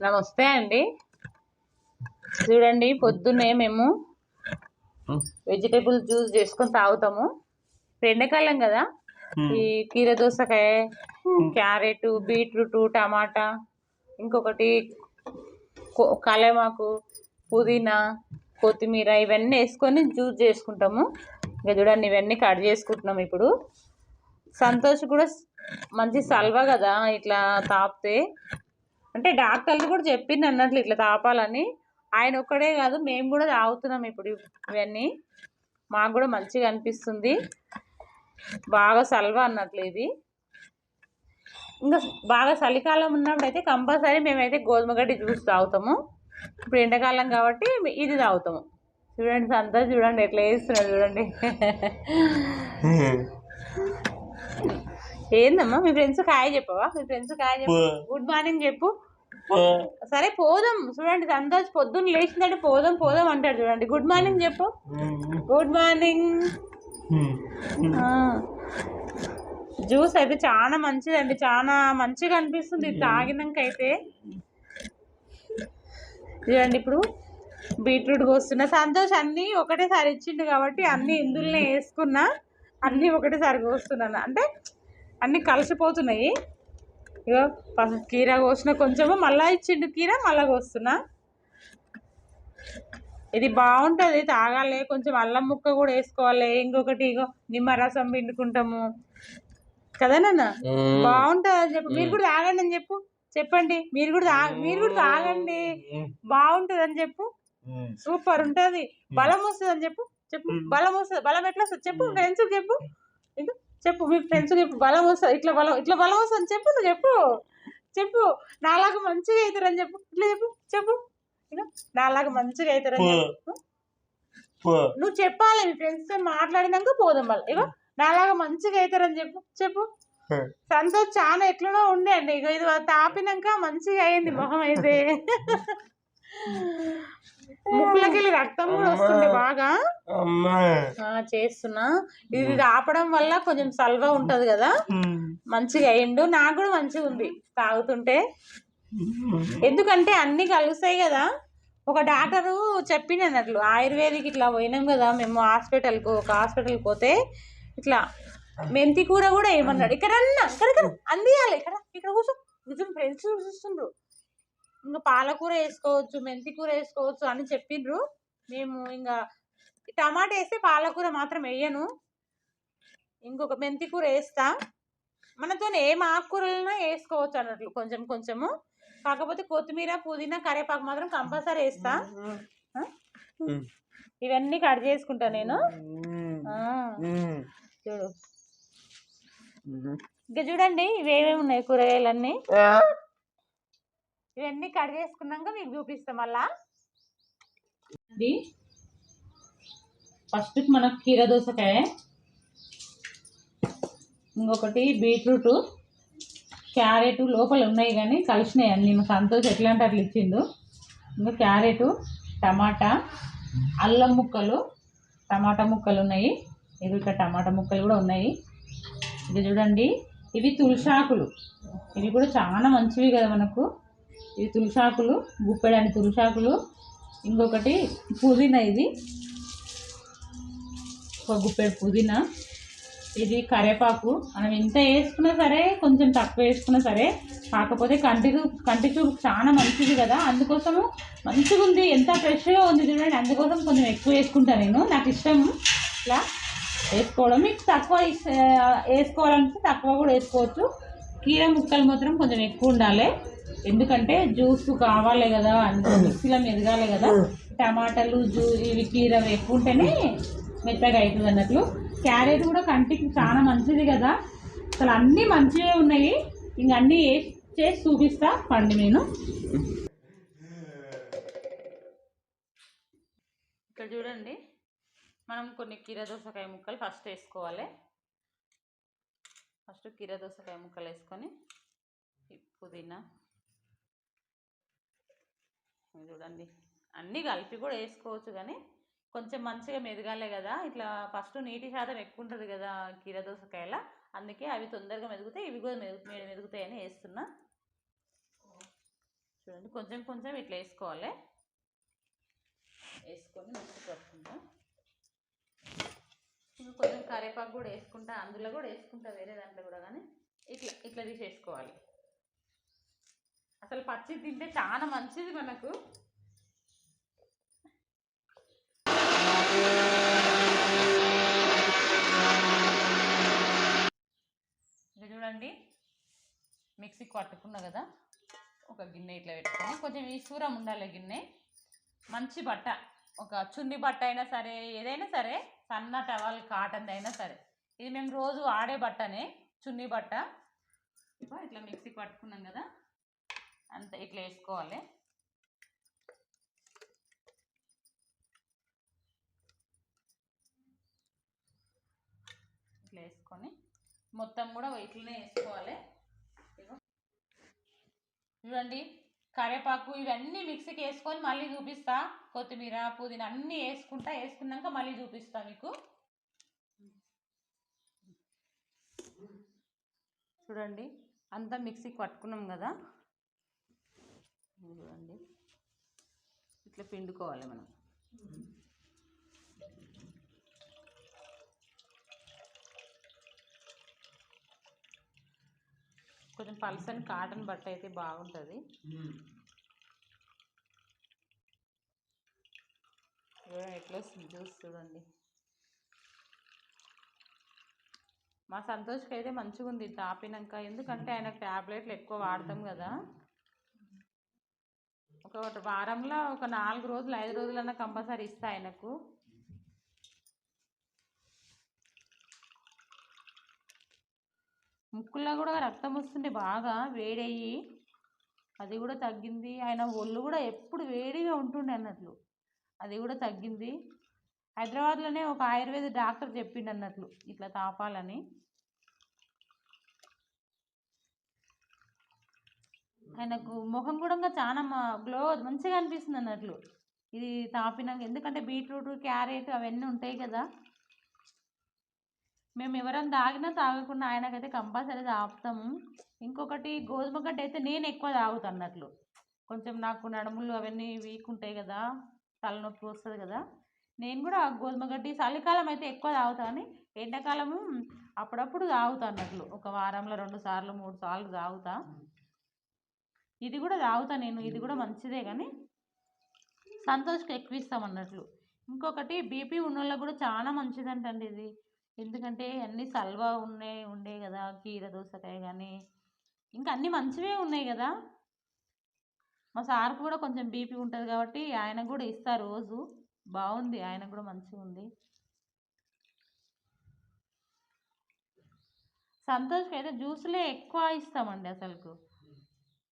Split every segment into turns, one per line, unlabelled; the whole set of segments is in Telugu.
నమస్తే అండి చూడండి పొద్దున్నే మేము వెజిటేబుల్ జ్యూస్ చేసుకొని తాగుతాము. ఎండాకాలం కదా? ఈ కీర దోసకాయ క్యారెట్ బీట్రూట్ టమాటా ఇంకొకటి కలేమాకు పుదీనా కొత్తిమీర ఇవన్నీ వేసుకొని జ్యూస్ చేసుకుంటాము. ఇంకా చూడండి ఇవన్నీ కట్ చేసుకుంటున్నాం ఇప్పుడు. సంతోష్ కూడా మంచి సల్వా కదా ఇట్లా తాపితే. అంటే డాక్టర్లు కూడా చెప్పింది అన్నట్లు ఇట్లా తాపాలని. ఆయన ఒక్కడే కాదు మేము కూడా తాగుతున్నాం ఇప్పుడు ఇవన్నీ. మాకు కూడా మంచిగా అనిపిస్తుంది. బాగా సల్వా అన్నట్లు ఇది. ఇంకా బాగా చలికాలం ఉన్నప్పుడు అయితే కంపల్సరీ మేమైతే గోధుమ గడ్డి జ్యూస్ తాగుతాము. ఇప్పుడు ఎండాకాలం కాబట్టి ఇది తాగుతాము. చూడండి సంతోష్ చూడండి ఎట్లా వేస్తున్నాడు చూడండి. ఏందమ్మా? మీ ఫ్రెండ్స్ కాయ చెప్పవా? మీ ఫ్రెండ్స్ కాయ చెప్పు. గుడ్ మార్నింగ్ చెప్పు. సరే పోదాం. చూడండి సంతోష్ పొద్దున్న లేచిందంటే పోదాం పోదాం అంటాడు చూడండి. గుడ్ మార్నింగ్ చెప్పు. గుడ్ మార్నింగ్ జ్యూస్ అయితే చాలా మంచిదండి. చాలా మంచిగా అనిపిస్తుంది తాగినాక అయితే చూడండి ఇప్పుడు బీట్రూట్ కోస్తున్నా. సంతోష్ అన్నీ ఒకటేసారి ఇచ్చిండు కాబట్టి అన్నీ ఇందులోనే వేసుకున్నా. అన్నీ ఒకటేసారి కోస్తున్నాను. అంటే అన్నీ కలిసిపోతున్నాయి. ఇగో కీర కోసిన కొంచెము మళ్ళా ఇచ్చిండు కీర మళ్ళా కోస్తున్నా. ఇది బాగుంటుంది తాగాలి. కొంచెం అల్లం ముక్క కూడా వేసుకోవాలి. ఇంకొకటి ఇగో నిమ్మరసం పిండుకుంటాము. కదా నాన్న? బాగుంటుంది అని చెప్పు. మీరు కూడా తాగండి అని చెప్పు. చెప్పండి. మీరు కూడా మీరు కూడా తాగండి. బాగుంటుంది అని చెప్పు. సూపర్ ఉంటది. బలం వస్తుంది అని చెప్పు. చెప్పు. బలం వస్తుంది. బలం ఎట్లా వస్తుంది? చెప్పు. ఫ్రెండ్స్ చెప్పు. ఇంకా? చెప్పు మీ ఫ్రెండ్స్ చెప్పు బలం వస్తుంది ఇట్లా బలం ఇట్లా బలం వస్తుంది అని చెప్పు నువ్వు చెప్పు చెప్పు నాలాగా మంచిగా అవుతారని చెప్పు ఇట్లా చెప్పు చెప్పు నాలాగా మంచిగా అవుతారని చెప్పు. నువ్వు చెప్పాలి మీ ఫ్రెండ్స్తో మాట్లాడినాక పోదాం మళ్ళీ ఇగో నాలాగా మంచిగా అవుతారని చెప్పు చెప్పు. సంతోష్ చాలా ఎట్లనో ఉండే అండి ఇగో ఇది తాపినాక మంచిగా అయింది మొహం అయితే. ముక్కులకెళ్ళి రక్తం కూడా వస్తుంది బాగా. చేస్తున్నా. ఇది ఆపడం వల్ల కొంచెం సల్వా ఉంటది కదా. మంచిగా అయిండు. నాకు కూడా మంచిగా ఉంది తాగుతుంటే. ఎందుకంటే అన్ని కలుస్తాయి కదా. ఒక డాక్టరు చెప్పింది అన్నట్లు ఆయుర్వేదిక్ ఇట్లా పోయినాం కదా మేము హాస్పిటల్కు ఒక హాస్పిటల్కి పోతే ఇట్లా మెంతి కూర కూడా ఏమన్నాడు? ఇక్కడ అన్న ఇక్కడ ఇక్కడ అందియాలి. ఇక్కడ ఇక్కడ కూర్చో. నిజం ఫ్రెండ్స్ చూస్తుండ్రు. ఇంకా పాలకూర వేసుకోవచ్చు మెంతి కూర వేసుకోవచ్చు అని చెప్పిండ్రు. మేము ఇంకా టమాటా వేస్తే పాలకూర మాత్రం వేయను. ఇంకొక మెంతి కూర వేస్తా. మనతో ఏం ఆకుకూరలైనా వేసుకోవచ్చు అన్నట్లు కొంచెం కొంచెము. కాకపోతే కొత్తిమీర పుదీనా కరివేపాకు మాత్రం కంపల్సరీ వేస్తా? ఇవన్నీ కట్ చేసుకుంటా నేను. చూడు. ఇంకా చూడండి ఇవేమేమి ఉన్నాయి కూరగాయలన్నీ. ఇవన్నీ కట్ చేసుకున్నాక మీకు చూపిస్తాం మళ్ళా ఇది ఫస్ట్ మనకు కీర దోసకాయ ఇంకొకటి బీట్రూట్ క్యారెట్ లోపల ఉన్నాయి కానీ కలిసినాయి అన్ని. మా సంతోష్ ఎట్లా అంటే అట్లా ఇచ్చిండు? ఇంకా క్యారెట్ టమాటా అల్లం ముక్కలు టమాటా ముక్కలు ఉన్నాయి. ఇది ఇక్కడ టమాటా ముక్కలు కూడా ఉన్నాయి. ఇది చూడండి. ఇవి తులసాకులు. ఇవి కూడా చాలా మంచివి కదా మనకు. ఇది తులసాకులు గుప్పెడని తులసాకులు ఇంకొకటి పుదీనా ఇది. ఒక గుప్పెడు పుదీనా. ఇది కరివేపాకు మనం ఎంత వేసుకున్నా సరే కొంచెం తక్కువ వేసుకున్నా సరే కాకపోతే కంటి కంటి చూపు చాలా మంచిది కదా. అందుకోసము మంచిగా ఉంది. ఎంత ఫ్రెష్గా ఉంది చూడండి. అందుకోసం కొంచెం ఎక్కువ వేసుకుంటాను నేను. నాకు ఇష్టం. ఇట్లా వేసుకోవడం. మీకు తక్కువ వేసుకోవాలంటే తక్కువ కూడా వేసుకోవచ్చు. కీర ముక్కలు మాత్రం కొంచెం ఎక్కువ ఉండాలి. ఎందుకంటే జ్యూస్ కావాలి కదా మిక్సీలో మెదగాలి కదా. టమాటాలు జ్యూ ఇవి కీర ఎక్కువ ఉంటేనే మెత్తగా అవుతుంది అన్నట్లు. క్యారెట్ కూడా కంటికి చాలా మంచిది కదా. అసలు అన్నీ మంచివే ఉన్నాయి. ఇంక అన్నీ వేసి చేసి చూపిస్తా. పండి నేను. ఇక్కడ చూడండి. మనం కొన్ని కీర దోసకాయ ముక్కలు ఫస్ట్ వేసుకోవాలి. ఫస్ట్ కీర దోసకాయ ముక్కలు వేసుకొని పుదీనా. చూడండి. అన్నీ కలిపి కూడా వేసుకోవచ్చు కానీ కొంచెం మంచిగా మెదగాలే కదా. ఇట్లా ఫస్ట్ నీటి శాతం ఎక్కువ ఉంటుంది కదా కీర దోసకాయల. అందుకే అవి తొందరగా మెదుగుతాయి. ఇవి కూడా మెదుగు మెదుగుతాయని వేస్తున్నా. చూడండి కొంచెం కొంచెం ఇట్లా వేసుకోవాలి. వేసుకొని మిక్సీ పట్టుకుంటాం కరేపాకు కరివేపాకు కూడా వేసుకుంటా అందులో కూడా వేసుకుంటా వేరే దాంట్లో కూడా కానీ ఇట్లా ఇట్లా తీసేసుకోవాలి. అసలు పచ్చి తింటే చాలా మంచిది మనకు. ఇది చూడండి మిక్సీ పట్టుకున్నా కదా ఒక గిన్నె ఇట్లా పెట్టుకొని కొంచెం ఈ సూరం ఉండాలి గిన్నె. మంచి బట్ట ఒక చున్ని బట్ట అయినా సరే ఏదైనా సరే సన్న టవల్ కాటన్ అయినా సరే. ఇది మేము రోజు ఆడే బట్టనే చున్నీ బట్ట. ఇప్పుడు ఇట్లా మిక్సీకి పట్టుకున్నాం కదా. అంత ఇట్లా వేసుకోవాలి. ఇట్లా వేసుకొని మొత్తం కూడా ఇట్లనే వేసుకోవాలి. చూడండి కరివేపాకు ఇవన్నీ మిక్సీకి వేసుకొని మళ్ళీ చూపిస్తా. కొత్తిమీర పుదీనా అన్నీ వేసుకుంటా. వేసుకున్నాక మళ్ళీ చూపిస్తా మీకు. చూడండి అంతా మిక్సీకి పట్టుకున్నాం కదా. చూడండి ఇట్లా పిండుకోవాలి మనం. కొంచెం పల్సని కాటన్ బట్ట అయితే బాగుంటుంది. ఎట్లా చూడండి. మా సంతోష్కి అయితే మంచిగా ఉంది తాపినాక. ఎందుకంటే ఆయన ట్యాబ్లెట్లు ఎక్కువ వాడతాం కదా. ఒక వారంలో ఒక నాలుగు రోజులు ఐదు రోజులన్నా కంపల్సరీ ఇస్తా ఆయనకు. ముక్కుల్లో కూడా రక్తం వస్తుండే బాగా వేడయ్యి అది కూడా తగ్గింది. ఆయన ఒళ్ళు కూడా ఎప్పుడు వేడిగా ఉంటుండే అన్నట్లు. అది కూడా తగ్గింది. హైదరాబాద్లోనే ఒక ఆయుర్వేద డాక్టర్ చెప్పిండు అన్నట్లు ఇట్లా తాపాలని. ఆయనకు ముఖం కూడా ఇంకా చాలా గ్లో మంచిగా అనిపిస్తుంది అన్నట్లు. ఇది తాపినాక ఎందుకంటే బీట్రూట్ క్యారెట్ అవన్నీ ఉంటాయి కదా. మేము ఎవరైనా తాగినా తాగకుండా ఆయనకైతే కంపల్సరీ తాగుతాము. ఇంకొకటి గోధుమ గడ్డ అయితే నేను ఎక్కువ తాగుతాను అన్నట్లు. కొంచెం నాకు నడుములు అవన్నీ వీక్ ఉంటాయి కదా తలనొప్పి వస్తుంది కదా నేను కూడా గోధుమ గడ్డి చలికాలం అయితే ఎక్కువ తాగుతాను ఎండాకాలము అప్పుడప్పుడు తాగుతా అన్నట్లు. ఒక వారంలో రెండు సార్లు మూడు సార్లు తాగుతా. ఇది కూడా తాగుతా నేను ఇది కూడా మంచిదే కానీ సంతోష్కి ఎక్కువ ఇస్తాం అన్నట్లు. ఇంకొకటి బీపీ ఉన్న వాళ్ళకి కూడా చాలా మంచిదంటండి ఇది. ఎందుకంటే అన్నీ సల్వా ఉన్నాయి ఉండే కదా కీర దోసకాయ కానీ ఇంకా అన్నీ మంచివే ఉన్నాయి కదా. మా సార్కి కూడా కొంచెం బీపీ ఉంటుంది కాబట్టి ఆయన కూడా ఇస్తా రోజు. బాగుంది ఆయన కూడా మంచిగా ఉంది. సంతోష్కి అయితే జ్యూస్లే ఎక్కువ ఇస్తామండి అసలుకు.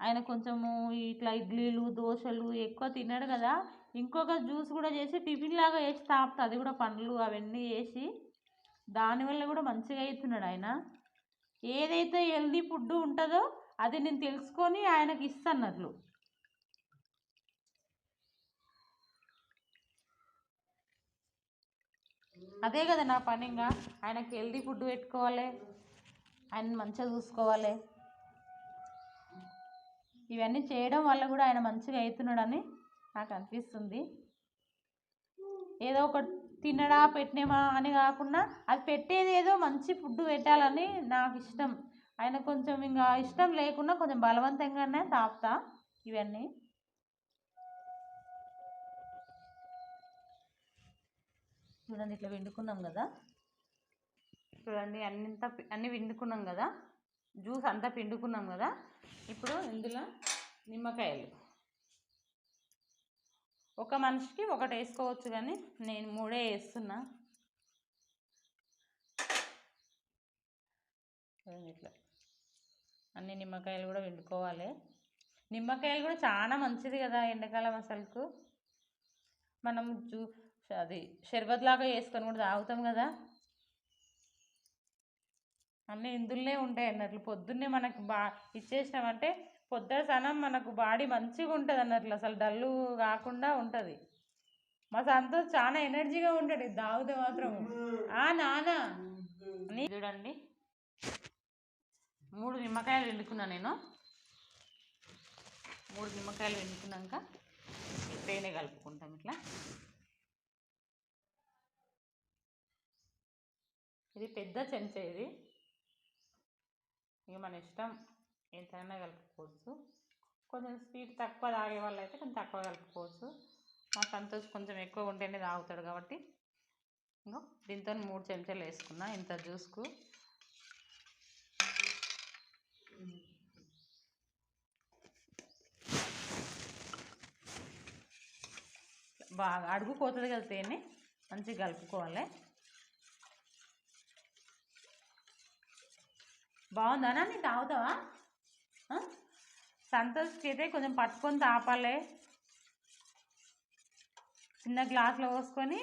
ఆయన కొంచెము ఇట్లా ఇడ్లీలు దోశలు ఎక్కువ తిన్నాడు కదా. ఇంకొక జ్యూస్ కూడా చేసి టిఫిన్ లాగా వేసి తాపుతా అది కూడా పండ్లు అవన్నీ వేసి దానివల్ల కూడా మంచిగా అవుతున్నాడు ఆయన. ఏదైతే హెల్దీ ఫుడ్ ఉంటుందో అది నేను తెలుసుకొని ఆయనకి ఇస్తాను అదే కదా నా పని ఇంకా ఆయనకి హెల్దీ ఫుడ్ పెట్టుకోవాలి. ఆయన మంచిగా చూసుకోవాలి. ఇవన్నీ చేయడం వల్ల కూడా ఆయన మంచిగా అవుతున్నాడని నాకు అనిపిస్తుంది. ఏదో ఒకటి తినడా పెట్టినమా అని కాకుండా అది పెట్టేది ఏదో మంచి ఫుడ్ పెట్టాలని నాకు ఇష్టం ఆయన కొంచెం ఇంకా ఇష్టం లేకుండా కొంచెం బలవంతంగానే తాపుతా ఇవన్నీ. చూడండి ఇట్లా వండుకున్నాం కదా? చూడండి అన్నింత అన్నీ వండుకున్నాం కదా? జ్యూస్ అంతా పిండుకున్నాం కదా? ఇప్పుడు ఇందులో నిమ్మకాయలు. ఒక మనిషికి ఒకటి వేసుకోవచ్చు కానీ నేను మూడే వేస్తున్నా. ఇట్లా. అన్ని నిమ్మకాయలు కూడా వండుకోవాలి నిమ్మకాయలు కూడా చాలా మంచిది కదా ఎండాకాలం అసలుకు. మనం జూ అది షర్బత్ లాగా కూడా తాగుతాం కదా. అన్నీ ఇందులోనే ఉంటాయి అన్నట్లు. పొద్దున్నే మనకు బా ఇచ్చేసినామంటే పొద్దున సనం మనకు బాడీ మంచిగా ఉంటుంది అన్నట్లు అసలు డల్లు కాకుండా ఉంటుంది. మా సంతోష్ చాలా ఎనర్జీగా ఉంటాడు ఇది తాగితే మాత్రం. ఆ నానా. చూడండి. మూడు నిమ్మకాయలు వండుకున్నా నేను. మూడు నిమ్మకాయలు వెండుకున్నాక తేనె కలుపుకుంటాం ఇట్లా. ఇది పెద్ద చెంచా ఇది. ఇక మన ఇష్టం. ఎంతైనా కలుపుకోవచ్చు. కొంచెం స్వీట్ తక్కువ తాగే వాళ్ళు అయితే కొంచెం తక్కువ కలుపుకోవచ్చు. మా సంతోష్ కొంచెం ఎక్కువ ఉంటేనే తాగుతాడు కాబట్టి. ఇంకా దీంతో మూడు చెంచాలు వేసుకున్నా ఇంత జ్యూస్కు. బాగా అడుగుపోతుంది కదా తేనె మంచిగా కలుపుకోవాలి. బాగుందా నీ తాగుతావా? సంతోష్కి అయితే కొంచెం పట్టుకొని తాపాలి. చిన్న గ్లాస్లో పోసుకొని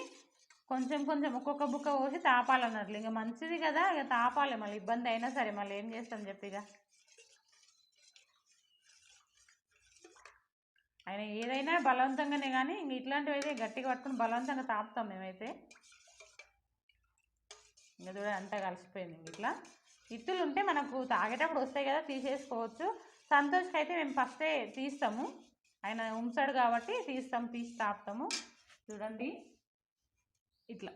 కొంచెం కొంచెం ఒక్కొక్క బుక్క పోసి తాపాలన్నట్లు. ఇంకా మంచిది కదా ఇక తాపాలి. మళ్ళీ ఇబ్బంది అయినా సరే మళ్ళీ ఏం చేస్తాం చెప్పి ఇక. ఆయన ఏదైనా బలవంతంగానే కానీ ఇంక ఇట్లాంటివి అయితే గట్టిగా పట్టుకుని బలవంతంగా తాపుతాం మేమైతే. ఇంకా చూడ అంతా కలిసిపోయింది ఇంక ఇట్లా. ఇత్తులు ఉంటే మనకు తాగేటప్పుడు వస్తాయి కదా తీసేసుకోవచ్చు. సంతోష్కి అయితే మేము ఫస్టే తీస్తాము. ఆయన ఉంచాడు కాబట్టి తీస్తాము తీసి తాపుతాము చూడండి. ఇట్లా.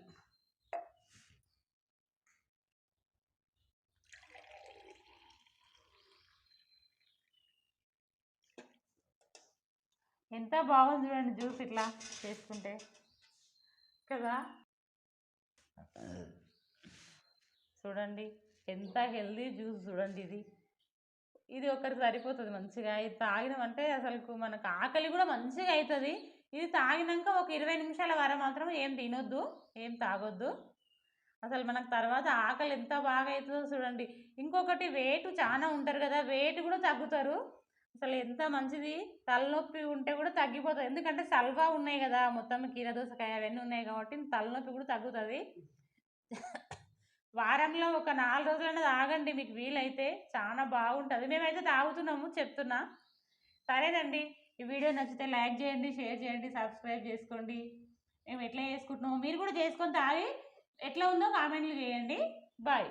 ఎంత బాగుంది చూడండి జ్యూస్ ఇట్లా చేసుకుంటే. కదా? చూడండి. ఎంత హెల్దీ జ్యూస్ చూడండి ఇది. ఇది ఒకరికి సరిపోతుంది మంచిగా. ఇది తాగినామంటే అసలు మనకు ఆకలి కూడా మంచిగా అవుతుంది ఇది తాగినాక ఒక ఇరవై నిమిషాల వర మాత్రం ఏం తినొద్దు ఏం తాగొద్దు. అసలు మనకు తర్వాత ఆకలి ఎంత బాగా అవుతుందో చూడండి. ఇంకొకటి వెయిట్ చాలా ఉంటారు కదా వెయిట్ కూడా తగ్గుతారు. అసలు ఎంత మంచిది? తలనొప్పి ఉంటే కూడా తగ్గిపోతుంది. ఎందుకంటే సల్వా ఉన్నాయి కదా మొత్తం కీర దోసకాయ అవన్నీ ఉన్నాయి కాబట్టి తలనొప్పి కూడా తగ్గుతుంది. వారంలో ఒక నాలుగు రోజులైనా తాగండి మీకు వీలైతే చాలా బాగుంటుంది. మేమైతే తాగుతున్నాము చెప్తున్నా. సరేనండి. ఈ వీడియో నచ్చితే లైక్ చేయండి షేర్ చేయండి సబ్స్క్రైబ్ చేసుకోండి. మేము ఎట్లా చేసుకుంటున్నాము మీరు కూడా చేసుకొని తాగి ఎట్లా ఉందో కామెంట్లు చేయండి. బాయ్.